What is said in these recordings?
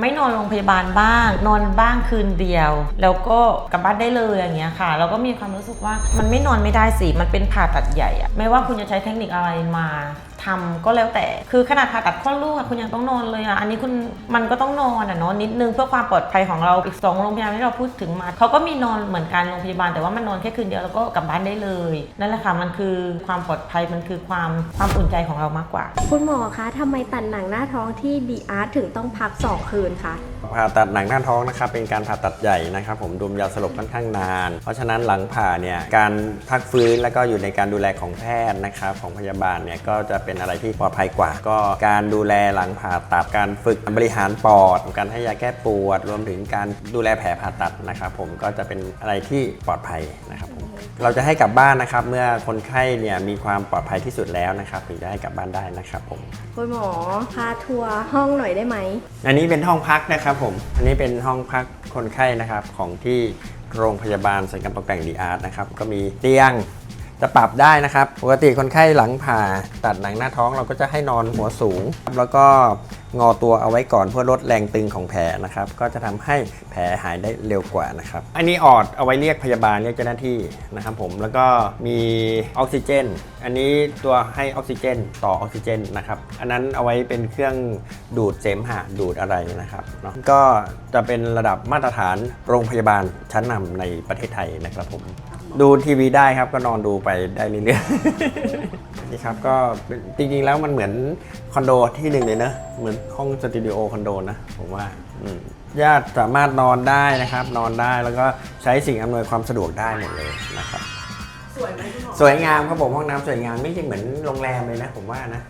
ไม่นอนโรงพยาบาลบ้าง นอนบ้างคืนเดียว แล้วก็กลับบ้านได้เลยอย่างเงี้ยค่ะแล้วก็มีความรู้สึกว่ามันไม่นอนไม่ได้สิ มันเป็นผ่าตัดใหญ่อะไม่ว่าคุณจะใช้เทคนิคอะไรมาทำก็แล้วแต่ คือขนาดผ่าตัดคลอดลูกอะคุณยังต้องนอนเลยอะอันนี้คุณมันก็ต้องนอนอะเนาะนิดนึงเพื่อความปลอดภัยของเราอีกสองโรงพยาบาลที่เราพูดถึงมาเขาก็มีนอนเหมือนกันโรงพยาบาลแต่ว่ามันนอนแค่คืนเดียวแล้วก็กลับบ้านได้เลยนั่นแหละค่ะมันคือความปลอดภัยมันคือความความอุ่นใจของเรามากกว่า คุณหมอคะทำไมตัดหนังหน้าท้องที่ดีอาร์ถึงต้องพัก2คืนคะผ่าตัดหนังหน้าท้องนะครับเป็นการผ่าตัดใหญ่นะครับ ผมดมยาสลบค่อนข้างนาน เพราะฉะนั้นหลังผ่าเนี่ยการพักฟื้นแล้วก็อยู่ในการดูแลของแพทย์นะครับของพยาบาลเนี่ยก็จะเป็นอะไรที่ปลอดภัยกว่า ก็การดูแลหลังผ่าตัดการฝึกบริหารปอด การให้ยาแก้ปวด รวมถึงการดูแลแผลผ่าตัดนะครับ ผมก็จะเป็นอะไรที่ปลอดภัยนะครับ เราจะให้กลับบ้านนะครับ เมื่อคนไข้เนี่ยมีความปลอดภัยที่สุดแล้วนะครับถึงจะให้กลับบ้านได้นะครับผมคุณหมอพาทัวร์ห้องหน่อยได้ไหม อันนี้เป็นห้องพักนะครับผม อันนี้เป็นห้องพักคนไข้นะครับของที่โรงพยาบาลสัญญกรรมตกแต่งดีอาร์ตนะครับ ก็มีเตียง จะปรับได้นะครับ ปกติคนไข้หลังผ่าตัดหนังหน้าท้องเราก็จะให้นอนหัวสูง แล้วก็งอตัวเอาไว้ก่อนเพื่อลดแรงตึงของแผลนะครับ ก็จะทำให้แผลหายได้เร็วกว่านะครับ อันนี้ออดเอาไว้เรียกพยาบาลเรียกเจ้าหน้าที่นะครับผม แล้วก็มีออกซิเจน อันนี้ตัวให้ออกซิเจน ต่อออกซิเจนนะครับ อันนั้นเอาไว้เป็นเครื่องดูดเสมหะดูดอะไรนะครับเนาะ ก็จะเป็นระดับมาตรฐานโรงพยาบาลชั้นนำในประเทศไทยนะครับผม ดูทีวีได้ครับก็นอนดูไปได้เรื่อยๆ นี่ครับก็เป็นจริงๆแล้วมันเหมือนคอนโดที่หนึ่งเลยนะเหมือนห้องสตูดิโอคอนโดนะผมว่าอืมญาติสามารถนอนได้นะครับ นอนได้แล้วก็ใช้สิ่งอำนวยความสะดวกได้หมดเลยนะครับสวยไหมคุณหมอสวยงามครับผมห้องน้ำสวยงามไม่ใช่เหมือนโรงแรมเลยนะ ผมว่านะ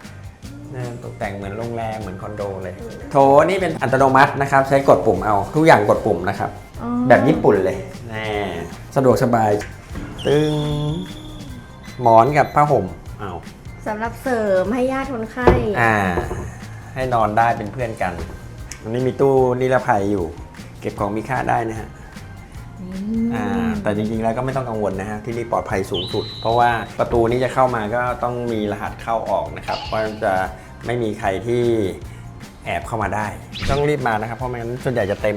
นะตกแต่งเหมือนโรงแรมเหมือนคอนโดเลย โถนี่เป็นอัตโนมัตินะครับ ใช้กดปุ่มเอาทุกอย่างกดปุ่มนะครับอ๋อแบบญี่ปุ่นเลยแน่สะดวกสบาย ตึงหมอนกับผ้าห่มเอาสำหรับเสริมให้ญาติคนไข้อ่า ให้นอนได้เป็นเพื่อนกันอันนี้มีตู้นิรภัยอยู่ เก็บของมีค่าได้นะฮะอ่าแต่จริงๆแล้วก็ไม่ต้องกังวลนะฮะที่นี่ปลอดภัยสูงสุด เพราะว่าประตูนี้จะเข้ามาก็ต้องมีรหัสเข้าออกนะครับเพราะจะไม่มีใครที่แอบเข้ามาได้ ต้องรีบมานะครับเพราะไม่งั้นส่วนใหญ่จะเต็ม